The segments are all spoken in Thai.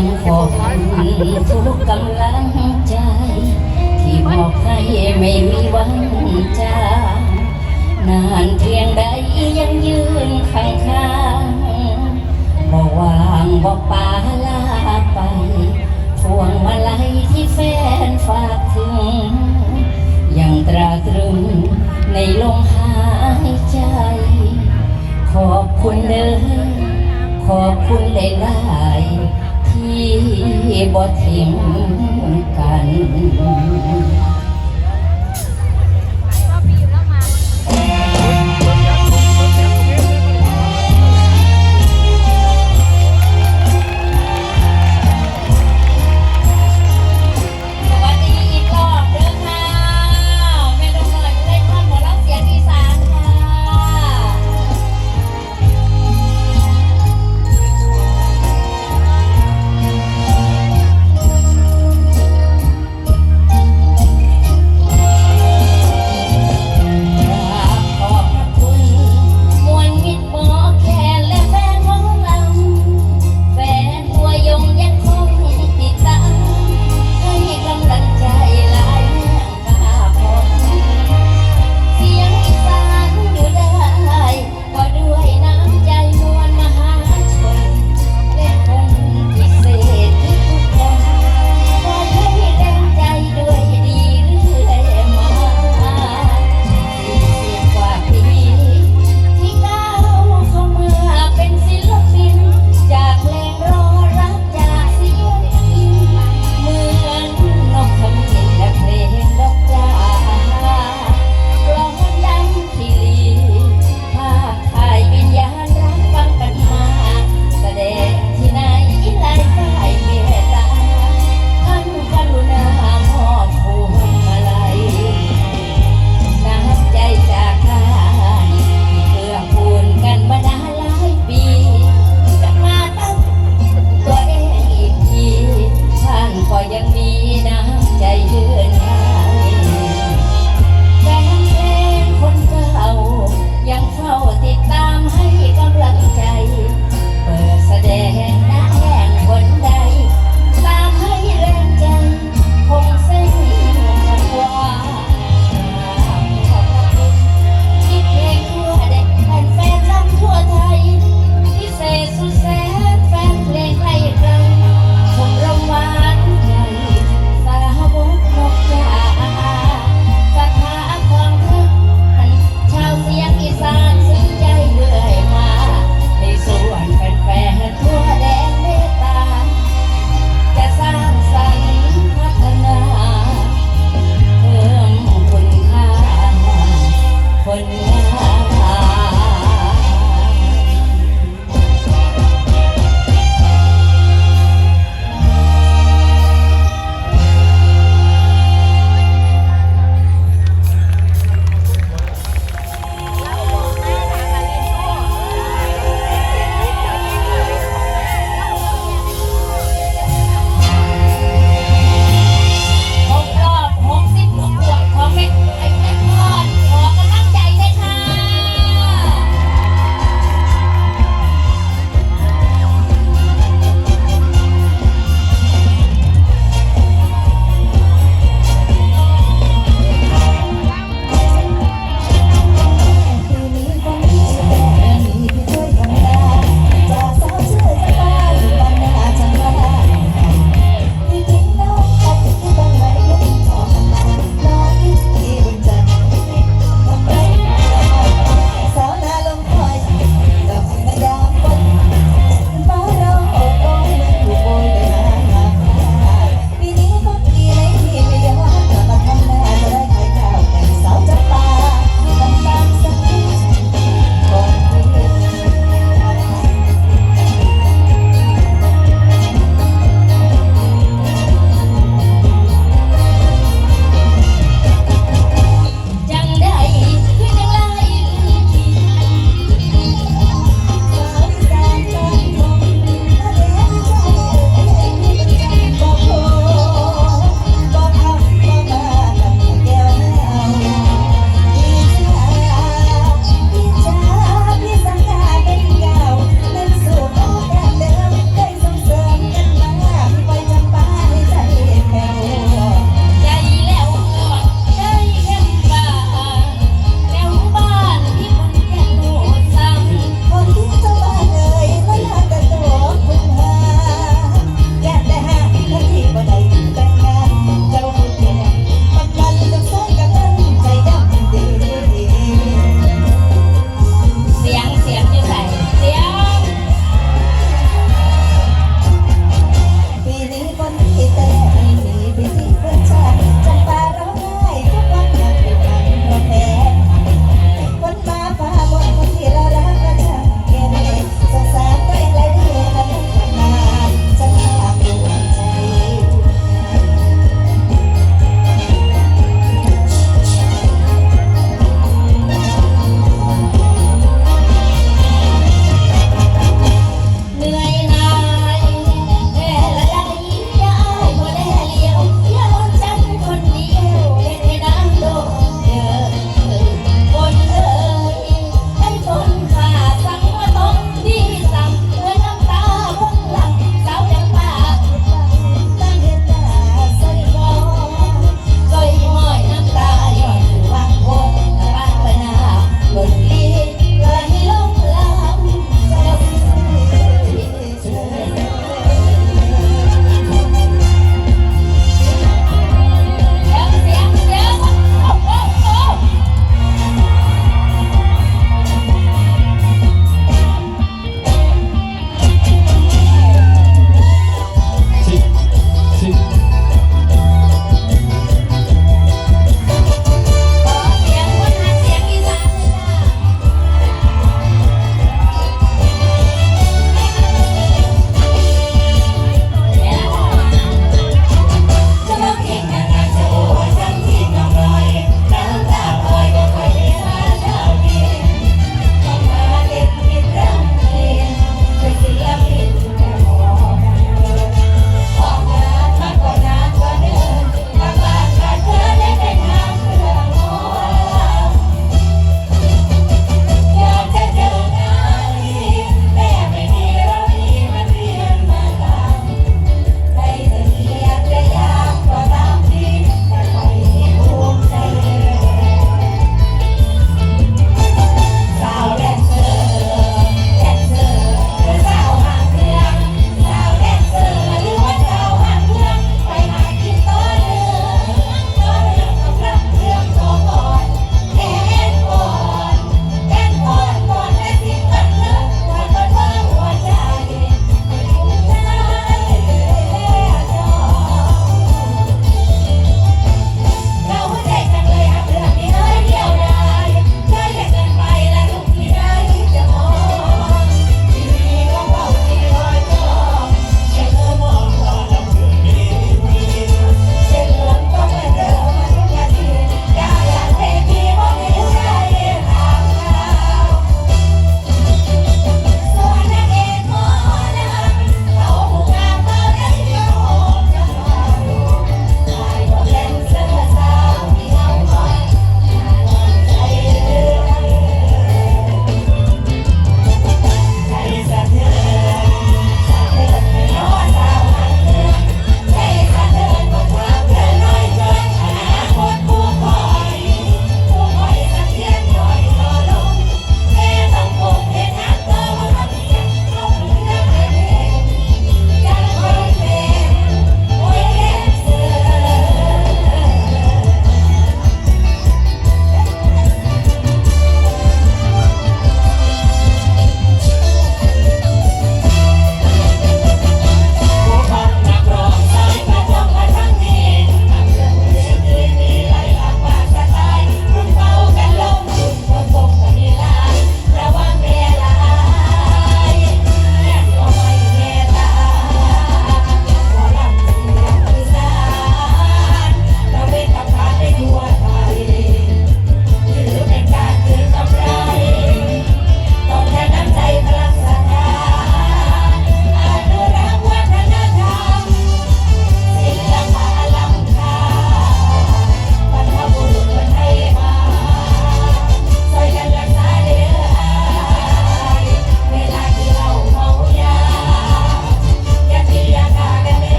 ยังขอบทุกกำลังใจ ที่บอกให้ไม่มีวันจางนานเพียงใดยังยืนข้างข้างๆบ่วางบ่ปาลาไปพวงมาลัยที่แฟนฝากถึง ยังตราตรึงในลมหายใจ ขอบคุณเด้อขอบคุณหลายๆที่ บ่ทิ้งกัน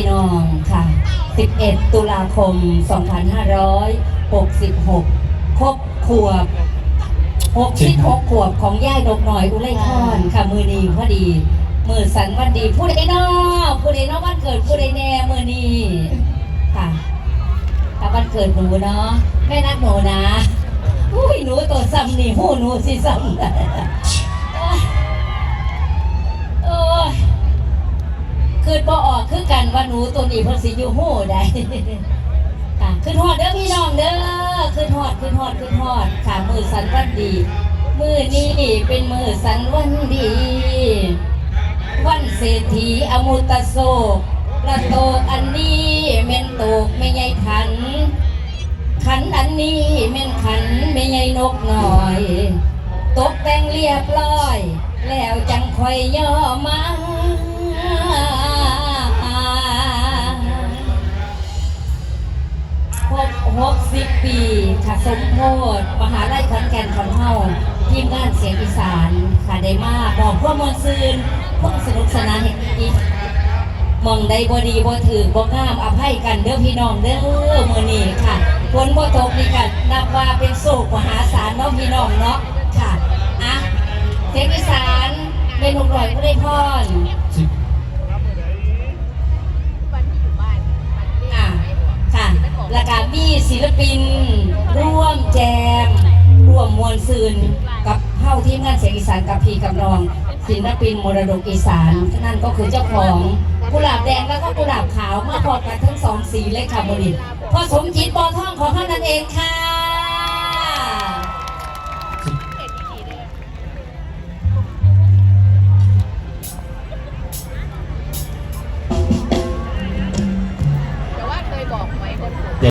พี่น้องค่ะ 11 ตุลาคม 2566 ครบขวบ66ขวบของย่ายดกหน่อยอุไรพรค่ะ มือนีพอดี มือสันวันดีผู้ใดเนอผู้ใดเนอวันเกิดผู้ใดแน่มือนีค่ะถ้าวันเกิดหนูเนาะแม่นักหนูนะ อุ้ยหนูตัวซ้ำนี่หูหนูสิซ้ำ คือกันว่าหนูตัวนี้เพิ่นสิอยู่หูได้ค่ะขึ้นฮอดเด้อพี่น้องเด้อขึ้นฮอดขึ้นฮอดขึ้นฮอดค่ะมือสันวันดี มือนี้เป็นมือสันวันดี วันเศรษฐีอมุตโศกประโตอันนี้เม่นโตกไม่ใหญ่ขัน ขันอันนี้เม่นขันไม่ใหญ่นกหน่อย ตกแต่งเรียบร้อย แล้วจังคอยย่อมา ครบหกสิบปีค่ะสมโพธมหาลัยขอนแก่นของเฮาทีมงานเสียงอีสานค่ะได้มาบอกพวกมวลซืนพวกสนุกสนานเห็นอีกมองได้บ่ดีบ่ถือบ่งามอภัยกันเด้อพี่น้องเด้อมื้อนี้ค่ะฝนบ่ตกนี่ก็นับว่าเป็นโศกมหาศาลเนาะพี่น้องเนาะค่ะอะเทคนิสานเมนูร่มลอยบ่ได้พร และการมีศิลปิน ร่วมแจม ร่วมมวลซืนกับเข้าที่งานเสียงอีสานกับพีกับรอง ศิลปินมรดกอีสานนั่นก็คือเจ้าของกุหลาบแดงแล้วก็กุหลาบขาวมาพอกันทั้งสองสีเลยค่ะบริพอสมจิตปอท่องของท่านนั่นเองค่ะ